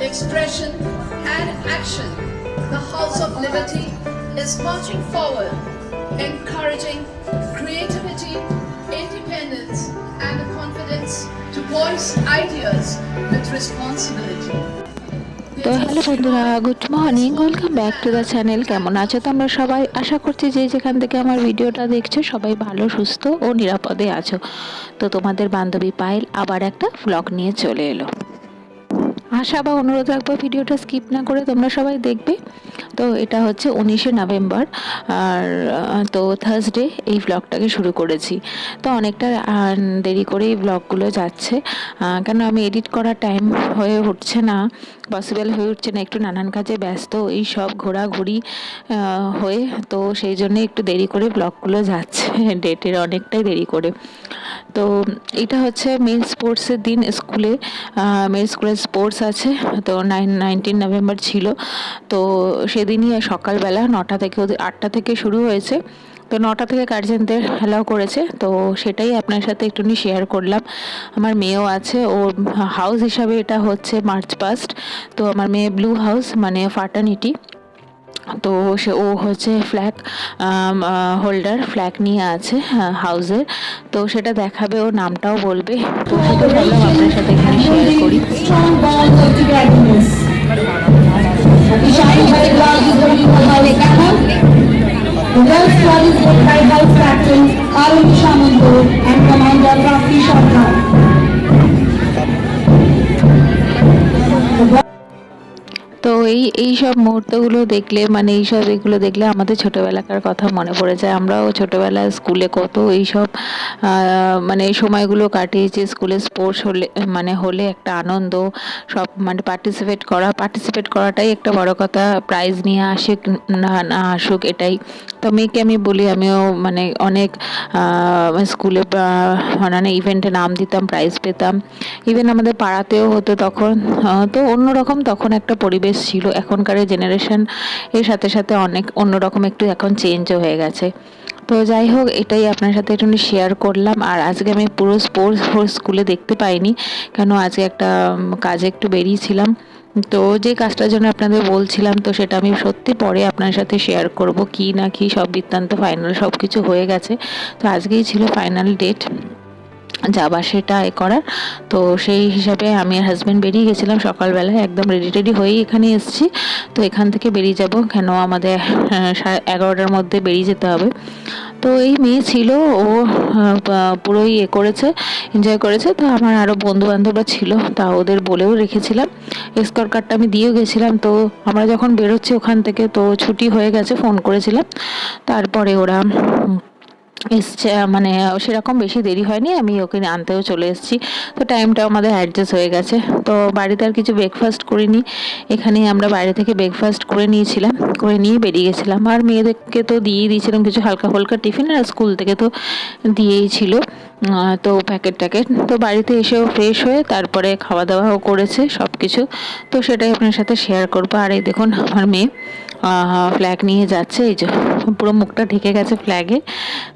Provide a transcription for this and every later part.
expression, and action, the House of Liberty is marching forward, encouraging creativity, independence, and the confidence to voice ideas with responsibility. তো hello বন্ধুরা good morning welcome back to the channel কেমন আছো তোমরা সবাই আশা করছি যে যেখান থেকে আমার ভিডিওটা দেখছ সবাই ভালো সুস্থ ও নিরাপদে আছো তো তোমাদের বান্ধবী পায়েল আবার একটা ব্লগ নিয়ে চলে এলো আশা বা অনুরোধ রাখব ভিডিওটা স্কিপ না করে তোমরা সবাই দেখবে। তো এটা হচ্ছে উনিশে নভেম্বর, আর তো থার্সডে এই ব্লগটাকে শুরু করেছি। তো অনেকটা দেরি করে এই ব্লগগুলো যাচ্ছে কেন আমি এডিট করার টাইম হয়ে উঠছে না পসিবল হয়ে উঠছে না, একটু নানান কাজে ব্যস্ত, এই সব ঘোরাঘুরি হয়ে, তো সেই জন্য একটু দেরি করে ব্লগগুলো যাচ্ছে। ডেটের অনেকটাই দেরি করে। তো এটা হচ্ছে মেন স্পোর্টসের দিন স্কুলে মেন স্কুলের স্পোর্টস আছে, তো নাইন নাইনটিন নভেম্বর ছিল। তো সেদিনই সকালবেলা নটা থেকে আটটা থেকে শুরু হয়েছে। তো নটা থেকে গার্জেনদের অ্যালাউ করেছে। তো সেটাই আপনার সাথে একটুখানি শেয়ার করলাম। আমার মেয়েও আছে, ও হাউস হিসাবে এটা হচ্ছে মার্চ পাস্ট তো আমার মেয়ে ব্লু হাউস মানে ফাটানিটি তো সে, ও হচ্ছে ফ্ল্যাগ হোল্ডার ফ্ল্যাগ নিয়ে আছে হাউসের তো সেটা দেখাবে ও নামটাও বলবে। তো সেটা আপনার সাথে এখানে শেয়ার করি। এই সব মুহূর্তগুলো দেখলে মানে এই সব এগুলো দেখলে আমাদের ছোটোবেলাকার কথা মনে পড়ে যায়। আমরাও ছোটোবেলায় স্কুলে কত এই সব মানে এই সময়গুলো কাটিয়েছি। স্কুলে স্পোর্টস হলে মানে হলে একটা আনন্দ, সব মানে পার্টিসিপেট করা, পার্টিসিপেট করাটাই একটা বড় কথা। প্রাইজ নিয়ে আসুক, না না আসুক, এটাই। তো মেয়েকে আমি বলি, আমিও মানে অনেক স্কুলে মানে ইভেন্টে নাম দিতাম প্রাইজ পেতাম। ইভেন আমাদের পাড়াতেও হতো তখন। তো অন্যরকম তখন একটা পরিবেশ ছিল। এখনকার জেনারেশন এর সাথে সাথে অনেক অন্যরকম একটু এখন চেঞ্জও হয়ে গেছে। তো যাই হোক, এটাই আপনার সাথে একটু শেয়ার করলাম। আর আজকে আমি পুরো স্পোর্টস স্কুলে দেখতে পাইনি। কেন আজকে একটা কাজে একটু বেরিয়েছিলাম। তো যে কাজটার জন্য আপনাদের বলছিলাম, তো সেটা আমি সত্যি পরে আপনার সাথে শেয়ার করব কি না কি সব বৃত্তান্ত ফাইনাল সব কিছু হয়ে গেছে। তো আজকেই ছিল ফাইনাল ডেট যাবার সেটা এ করার। তো সেই হিসাবে আমি আর হাজব্যান্ড বেরিয়ে গেছিলাম সকালবেলায়, একদম রেডি টেডি হয়েই এখানে এসেছি। তো এখান থেকে বেরিয়ে যাব কেন আমাদের সাড়ে এগারোটার মধ্যে বেরিয়ে যেতে হবে। তো এই মেয়ে ছিল, ও পুরো পুরোই এ করেছে এনজয় করেছে। তো আমার আরও বন্ধু বান্ধবরা ছিল, তা ওদের বলেও রেখেছিলাম। স্কোর কার্ডটা আমি দিয়েও গেছিলাম, তো আমরা যখন বেরোচ্ছি ওখান থেকে তো ছুটি হয়ে গেছে ফোন করেছিলাম। তারপরে ওরা এসছে মানে সেরকম বেশি দেরি হয়নি, আমি ওকে আনতেও চলে এসেছি। তো টাইমটাও আমাদের অ্যাডজাস্ট হয়ে গেছে। তো বাড়িতে আর কিছু ব্রেকফাস্ট করিনি। এখানেই আমরা বাইরে থেকে ব্রেকফাস্ট করে নিয়েছিলাম, করে নিয়ে বেরিয়ে গেছিলাম। আর মেয়েদেরকে তো দিয়েই দিয়েছিলাম কিছু হালকা ফুলকা টিফিন আর স্কুল থেকে তো দিয়েই ছিল তো প্যাকেট ট্যাকেট তো বাড়িতে এসেও ফ্রেশ হয়ে তারপরে খাওয়া দাওয়াও করেছে সব কিছু তো সেটাই আপনার সাথে শেয়ার করব। আর এই দেখুন, আমার মেয়ে। ফ্ল্যাগ নিয়ে যাচ্ছে, এই যে পুরো মুখটা ঢেকে গেছে ফ্ল্যাগে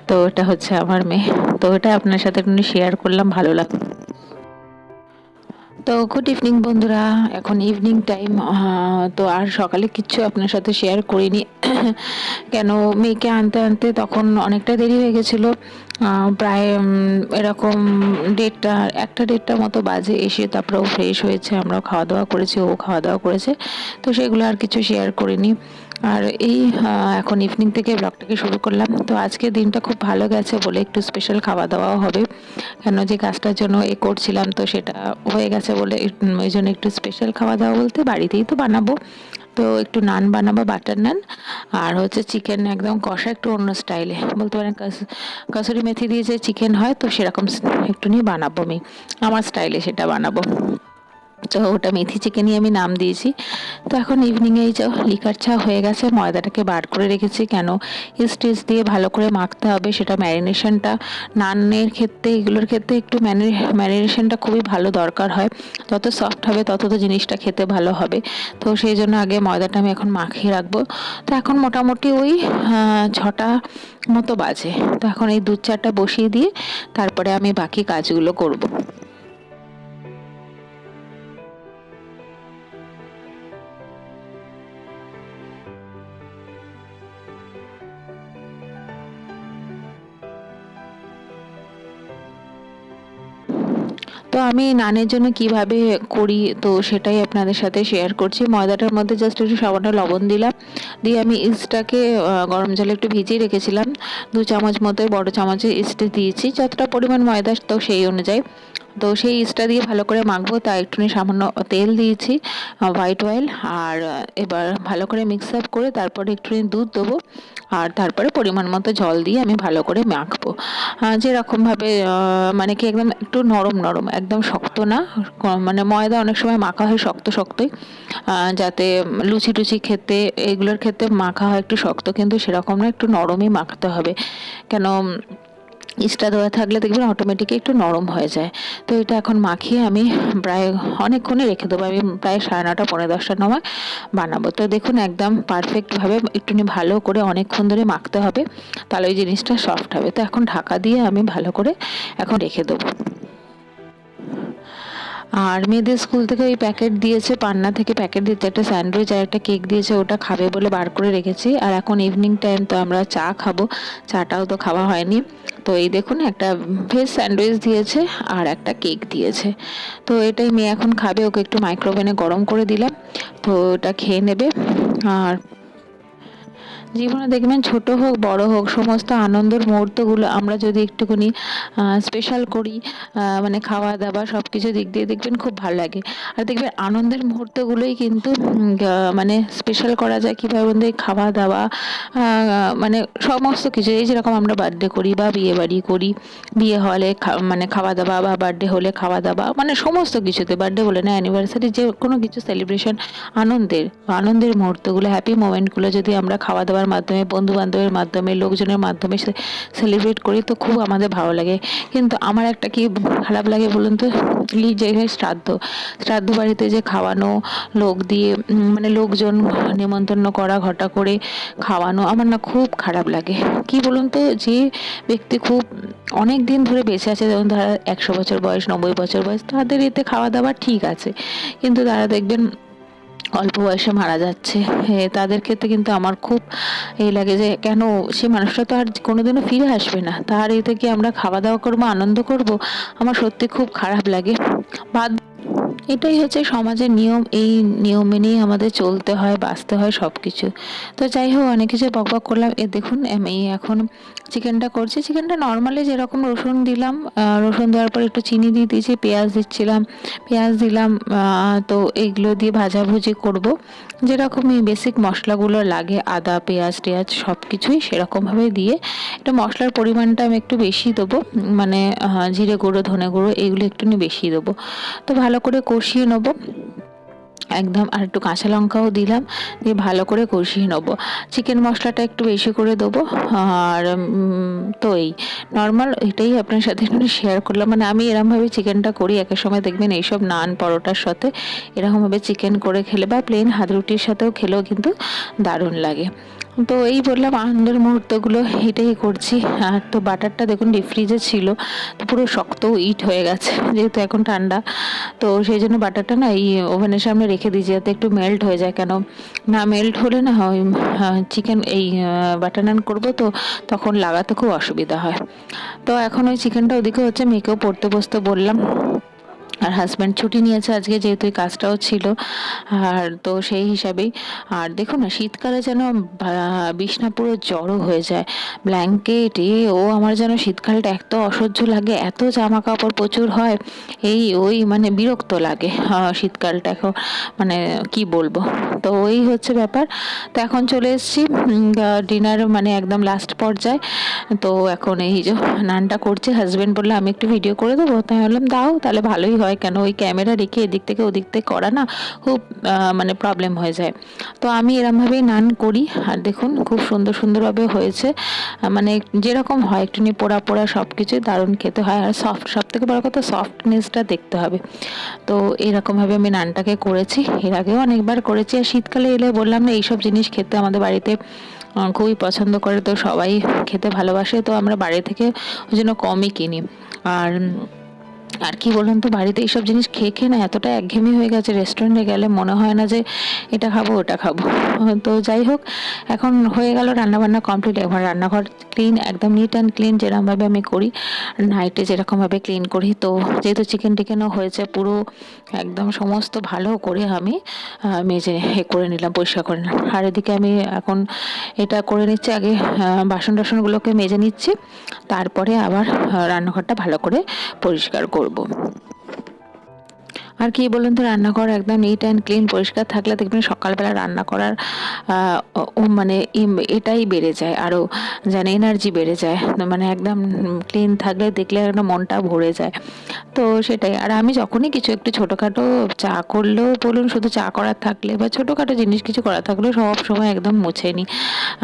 তো এটা হচ্ছে আমার মেয়ে। তো এটা আপনার সাথে একটু শেয়ার করলাম, ভালো লাগল তো গুড ইভিনিং বন্ধুরা, এখন ইভিনিং টাইম তো আর সকালে কিচ্ছু আপনার সাথে শেয়ার করিনি। কেন, মেয়েকে আনতে আনতে তখন অনেকটা দেরি হয়ে গেছিল। প্রায় এরকম দেড়টা, একটা দেড়টা মতো বাজে এসে তারপরে ও ফ্রেশ হয়েছে, আমরাও খাওয়া দাওয়া করেছি, ও খাওয়া দাওয়া করেছে। তো সেগুলো আর কিছু শেয়ার করিনি। আর এই এখন ইভিনিং থেকে ব্লগটাকে শুরু করলাম। তো আজকে দিনটা খুব ভালো গেছে বলে একটু স্পেশাল খাওয়া দাওয়াও হবে। কেন যে কাজটার জন্য এ করছিলাম, তো সেটা হয়ে গেছে বলে ওই জন্য একটু স্পেশাল খাওয়া দাওয়া বলতে বাড়িতেই তো বানাবো। তো একটু নান বানাবো বাটার নান। আর হচ্ছে চিকেন একদম কষা, একটু অন্য স্টাইলে বলতে পারেন কাস- কাসুরি মেথি দিয়ে যে চিকেন হয়, তো সেরকম একটু নিয়ে বানাবো আমি। আমার স্টাইলে সেটা বানাবো। তো ওটা মেথি চিকেনই আমি নাম দিয়েছি। তো এখন ইভিনিংয়ে এই যে লিকার চা হয়ে গেছে, ময়দাটাকে বার করে রেখেছি। কেন? স্টেজ দিয়ে ভালো করে মাখতে হবে, সেটা ম্যারিনেশনটা নানের ক্ষেত্রে, এগুলোর ক্ষেত্রে একটু ম্যারিনেশনটা খুবই ভালো দরকার হয়। যত সফট হবে, তত তো জিনিসটা খেতে ভালো হবে। তো সেই জন্য আগে ময়দাটা আমি এখন মাখিয়ে রাখব। তো এখন মোটামুটি ওই ছটা মতো বাজে। তো এখন এই দুধ চাটা বসিয়ে দিয়ে তারপরে আমি বাকি কাজগুলো করব। আমি নানের জন্য কীভাবে করি, তো সেটাই আপনাদের সাথে শেয়ার করছি। ময়দাটার মধ্যে জাস্ট একটু সামান্য লবণ দিলাম। দিয়ে আমি ইস্টটাকে গরম জলে একটু ভিজিয়ে রেখেছিলাম। দু চামচ মতো বড় চামচে ইস্টে দিয়েছি। যতটা পরিমাণ ময়দা, তো সেই অনুযায়ী। তো সেই ইস্টটা দিয়ে ভালো করে মাখবো তা একটুখানি সামান্য তেল দিয়েছি হোয়াইট অয়েল আর এবার ভালো করে মিক্স আপ করে তারপরে একটুখানি দুধ দেবো, আর তারপরে পরিমাণ মতো জল দিয়ে আমি ভালো করে মাখবো। যেরকমভাবে মানে কি একদম একটু নরম নরম, একদম শক্ত না মানে ময়দা অনেক সময় মাখা হয় শক্ত শক্তই যাতে লুচি টুচি খেতে, এগুলোর ক্ষেত্রে মাখা হয় একটু শক্ত, কিন্তু সেরকম না, একটু নরমই মাখতে হবে। কেন ইস্টা দেওয়া থাকলে দেখবেন অটোমেটিক একটু নরম হয়ে যায়। তো এটা এখন মাখিয়ে আমি প্রায় অনেকক্ষণে রেখে দেবো। আমি প্রায় সাড়ে নটা পনেরো দশটা সময় বানাবো। তো দেখুন একদম পারফেক্টভাবে একটুখানি ভালো করে অনেকক্ষণ ধরে মাখতে হবে। তাহলে ওই জিনিসটা সফট হবে। তো এখন ঢাকা দিয়ে আমি ভালো করে এখন রেখে দেবো। আর মেয়েদের স্কুল থেকে ওই প্যাকেট দিয়েছে, পান্না থেকে প্যাকেট দিতে একটা স্যান্ডউইচ আর একটা কেক দিয়েছে, ওটা খাবে বলে বার করে রেখেছি। আর এখন ইভিনিং টাইম তো আমরা চা খাব, চাটাও তো খাওয়া হয়নি। তো এই দেখুন, একটা ভেজ স্যান্ডউইচ দিয়েছে আর একটা কেক দিয়েছে। তো এটাই মেয়ে এখন খাবে, ওকে একটু মাইক্রোওভেনে গরম করে দিলাম। তো ওটা খেয়ে নেবে। আর জীবনে দেখবেন ছোট হোক, বড় হোক, সমস্ত আনন্দের মুহূর্তগুলো আমরা যদি একটুখানি স্পেশাল করি মানে খাওয়া দাওয়া সব কিছু দিক দিয়ে দেখবেন খুব ভালো লাগে। আর দেখবেন আনন্দের মুহূর্তগুলোই কিন্তু মানে স্পেশাল করা যায় কীভাবে বলতে খাওয়া দাওয়া মানে সমস্ত কিছু। এই যেরকম আমরা বার্থডে করি বা বিয়ে বাড়ি করি, বিয়ে হলে মানে খাওয়া দাওয়া বা বার্থডে হলে খাওয়া দাওয়া মানে সমস্ত কিছুতে বার্থডে বলে না অ্যানিভার্সারি যে কোনো কিছু সেলিব্রেশন আনন্দের আনন্দের মুহূর্তগুলো হ্যাপি মোমেন্টগুলো যদি আমরা খাওয়া দাওয়ার মাধ্যমে বন্ধু বান্ধবের মাধ্যমে, লোকজনের মাধ্যমে সেলিব্রেট করি তো খুব আমাদের ভালো লাগে। কিন্তু আমার একটা কি খারাপ লাগে বলুন তো? যে শ্রাদ্ধ শ্রাদ্ধ বাড়িতে যে খাওয়ানো, লোক দিয়ে মানে লোকজন নেমন্তন্ন করা, ঘটা করে খাওয়ানো আমার না খুব খারাপ লাগে। কি বলুন তো? যে ব্যক্তি খুব অনেক দিন ধরে বেঁচে আছে, যেমন তারা একশো বছর বয়স, নব্বই বছর বয়স, তাদের এতে খাওয়া দাওয়া ঠিক আছে। কিন্তু তারা দেখবেন অল্প বয়সে মারা যাচ্ছে। তাদের ক্ষেত্রে কিন্তু আমার খুব এই লাগে যে, কেন সে মানুষটা তো আর কোনোদিনও ফিরে আসবে না। তার এতে কি আমরা খাওয়া দাওয়া করব, আনন্দ করব, আমার সত্যি খুব খারাপ লাগে। বাদ এটাই হচ্ছে সমাজের নিয়ম, এই নিয়ম মেনেই আমাদের চলতে হয়, বাঁচতে হয় সব কিছু তো যাই হোক, অনেক কিছু বক বক করলাম। এ দেখুন, আমি এখন চিকেনটা করছি। চিকেনটা নর্মালি যেরকম রসুন দিলাম রসুন দেওয়ার পর একটু চিনি দিয়ে দিয়েছি, পেঁয়াজ দিচ্ছিলাম। পেঁয়াজ দিলাম তো এইগুলো দিয়ে ভাজাভুজি করব। যেরকম এই বেসিক মশলাগুলো লাগে, আদা, পেঁয়াজ, টেয়াজ সব কিছুই সেরকমভাবে দিয়ে এটা মশলার পরিমাণটা আমি একটু বেশি দেবো। মানে জিরে গুঁড়ো, ধনে গুঁড়ো, এগুলো একটু বেশি দেবো। তো ভালো করে কষিয়ে নেব। একদম আর একটু কাঁচা লঙ্কাও দিলাম, দিয়ে ভালো করে কষিয়ে নেব। চিকেন মশলাটা একটু বেশি করে দেবো, আর তো এই নর্মাল এটাই আপনার সাথে একটু শেয়ার করলাম। মানে আমি এরমভাবে চিকেনটা করি একের সময় দেখবেন এইসব নান পরোটার সাথে এরকমভাবে চিকেন করে খেলে, বা প্লেন হাত রুটির সাথেও খেলেও কিন্তু দারুণ লাগে। তো এই বললাম আনন্দের মুহূর্তগুলো এটাই করছি। আর তো বাটারটা দেখুন ডিপ ফ্রিজে ছিল, তো পুরো শক্ত ইট হয়ে গেছে, যেহেতু এখন ঠান্ডা। তো সেই জন্য বাটারটা না এই ওভেনের সামনে রেখে দিয়েছি, যাতে একটু মেল্ট হয়ে যায়। কেন না মেল্ট হলে না ওই চিকেন এই বাটার নান করব তো, তখন লাগাতে খুব অসুবিধা হয়। তো এখন ওই চিকেনটা ওদিকে হচ্ছে মেয়েকেও পড়তে বসতে বললাম। আর হাজব্যান্ড ছুটি নিয়েছে আজকে যেহেতু কাজটাও ছিল। আর তো সেই হিসাবেই, আর দেখুন না, শীতকালে যেন বিছনা পুরো জড়ো হয়ে যায়। ব্ল্যাঙ্কেট ও আমার যেন শীতকালটা এত অসহ্য লাগে, এত জামা কাপড় প্রচুর হয়, এই ওই মানে বিরক্ত লাগে শীতকালটা এখন মানে কি বলব? তো ওই হচ্ছে ব্যাপার। তো এখন চলে এসেছি ডিনার মানে একদম লাস্ট পর্যায়ে। তো এখন এই যে নানটা করছে হাজব্যান্ড বলল, আমি একটু ভিডিও করে দেবো। তাই বললাম দাও, তাহলে ভালোই হয়। কেন? ওই ক্যামেরা রেখে এদিক থেকে ওদিক থেকে করা না খুব মানে প্রবলেম হয়ে যায়। তো আমি এরমভাবেই নান করি। আর দেখুন, খুব সুন্দর সুন্দরভাবে হয়েছে। মানে যেরকম হয়, একটুখানি পোড়া পোড়া সব কিছুই দারুণ খেতে হয়। আর সফট সব থেকে বড় কথা সফটনেসটা দেখতে হবে। তো এরকমভাবে আমি নানটাকে করেছি। এর আগেও অনেকবার করেছি। আর শীতকালে এলে বললাম না, এইসব জিনিস খেতে আমাদের বাড়িতে খুবই পছন্দ করে। তো সবাই খেতে ভালোবাসে। তো আমরা বাড়ি থেকে ওই জন্য কমই কিনি। আর আর কি বলুন তো, বাড়িতে এইসব জিনিস খেয়ে খেয়ে না এতটা একঘেয়েমি হয়ে গেছে রেস্টুরেন্টে গেলে মনে হয় না যে এটা খাব, ওটা খাব। তো যাই হোক, এখন হয়ে গেল রান্নাবান্না কমপ্লিট এবার রান্নাঘর ক্লিন একদম নিট অ্যান্ড ক্লিন যেরকমভাবে আমি করি নাইটে যেরকমভাবে ক্লিন করি। তো যেহেতু চিকেন টিকেনও হয়েছে পুরো একদম সমস্ত ভালো করে আমি মেজে এ করে নিলাম, পরিষ্কার করে নিলাম। আর এদিকে আমি এখন এটা করে নিচ্ছি, আগে বাসন টাসনগুলোকে মেজে নিচ্ছি, তারপরে আবার রান্নাঘরটা ভালো করে পরিষ্কার করব। আর কি বলুন তো, রান্নাঘর একদম নিট অ্যান্ড ক্লিন পরিষ্কার থাকলে দেখবেন সকালবেলা রান্না করার মানে এটাই বেড়ে যায় আরও যেন এনার্জি বেড়ে যায়। মানে একদম ক্লিন থাকলে দেখলে একদম মনটা ভরে যায়। তো সেটাই, আর আমি যখনই কিছু একটু ছোটোখাটো চা করলেও বলুন, শুধু চা করার থাকলে বা ছোটোখাটো জিনিস কিছু করার থাকলেও সব সময় একদম মুছে নিই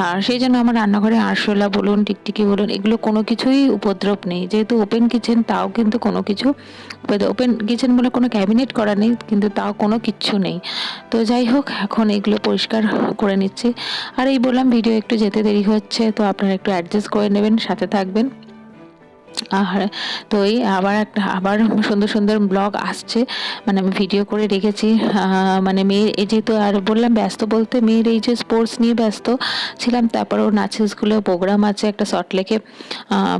আর সেই জন্য আমার রান্নাঘরে আরশোলা বলুন, টিকটিকি বলুন, এগুলো কোনো কিছুই উপদ্রব নেই। যেহেতু ওপেন কিচেন তাও কিন্তু কোনো কিছু ওপেন কিচেন বলে কোনো ক্যাবিনেট করা নেই, কিন্তু তাও কোনো কিচ্ছু নেই। তো যাই হোক, এখন এগুলো পরিষ্কার করে নিচ্ছি। আর এই বললাম, ভিডিও একটু যেতে দেরি হচ্ছে, তো আপনারা একটু অ্যাডজাস্ট করে নেবেন, সাথে থাকবেন। আর তো এই আবার একটা, আবার সুন্দর সুন্দর ব্লগ আসছে। মানে আমি ভিডিও করে রেখেছি। মানে মেয়ের, এই যেহেতু আর বললাম, ব্যস্ত বলতে মেয়ের এই যে স্পোর্টস নিয়ে ব্যস্ত ছিলাম। তারপর ওর নাচের স্কুলে প্রোগ্রাম আছে, একটা শর্ট সল্টলেকে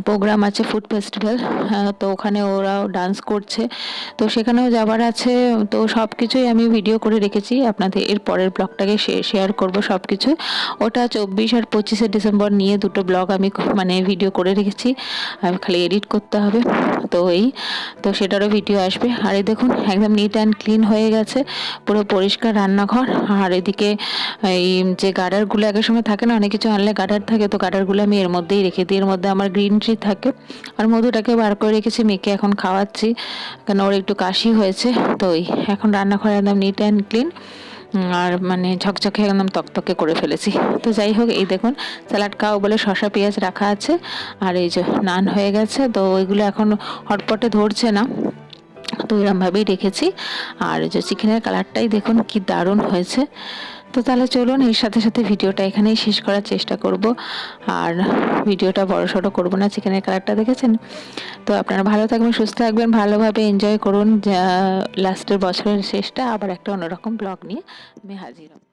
প্রোগ্রাম আছে ফুড ফেস্টিভ্যাল তো ওখানে ওরাও ডান্স করছে। তো সেখানেও যাবার আছে। তো সব কিছুই আমি ভিডিও করে রেখেছি। আপনাদের এর পরের ব্লগটাকে শেয়ার করব সব কিছু ওটা চব্বিশ আর পঁচিশে ডিসেম্বর নিয়ে দুটো ব্লগ আমি মানে ভিডিও করে রেখেছি। আমি খালি এডিট করতে হবে। তো এই, তো সেটারও ভিডিও আসবে। আর এই দেখুন, একদম নিট অ্যান্ড ক্লিন হয়ে গেছে, পুরো পরিষ্কার রান্নাঘর। আর এদিকে এই যে গার্ডারগুলো আগের সময় থাকে না, অনেক কিছু আনলে গার্ডার থাকে, তো গার্ডারগুলো আমি এর মধ্যেই রেখে দিই। এর মধ্যে আমার গ্রিন ট্রি থাকে। আর মধুটাকে বার করে রেখেছি, মেয়েকে এখন খাওয়াচ্ছি। কেন, ওর একটু কাশি হয়েছে, তো এই, এখন রান্নাঘর একদম নিট অ্যান্ড ক্লিন আর মানে ঝকঝকে একদম তকতকে করে ফেলেছি। তো যাই হোক, এই দেখুন, স্যালাড খাও বলে শসা, পেঁয়াজ রাখা আছে, আর এই যে নান হয়ে গেছে, তো ওইগুলো এখন হটপটে ধরছে না। তো এরমভাবেই রেখেছি। আর যে চিকেনের কালারটাই দেখুন, কি দারুণ হয়েছে। তো তাহলে চলুন, এর সাথে সাথে ভিডিওটা এখানেই শেষ করার চেষ্টা করব। আর ভিডিওটা বড় সড়ো করব না, চিকেনের কালারটা দেখেছেন? তো আপনারা ভালো থাকবেন, সুস্থ থাকবেন, ভালোভাবে এনজয় করুন। লাস্টের বছরের শেষটা, আবার একটা অন্যরকম ব্লগ নিয়ে আমি হাজির হব।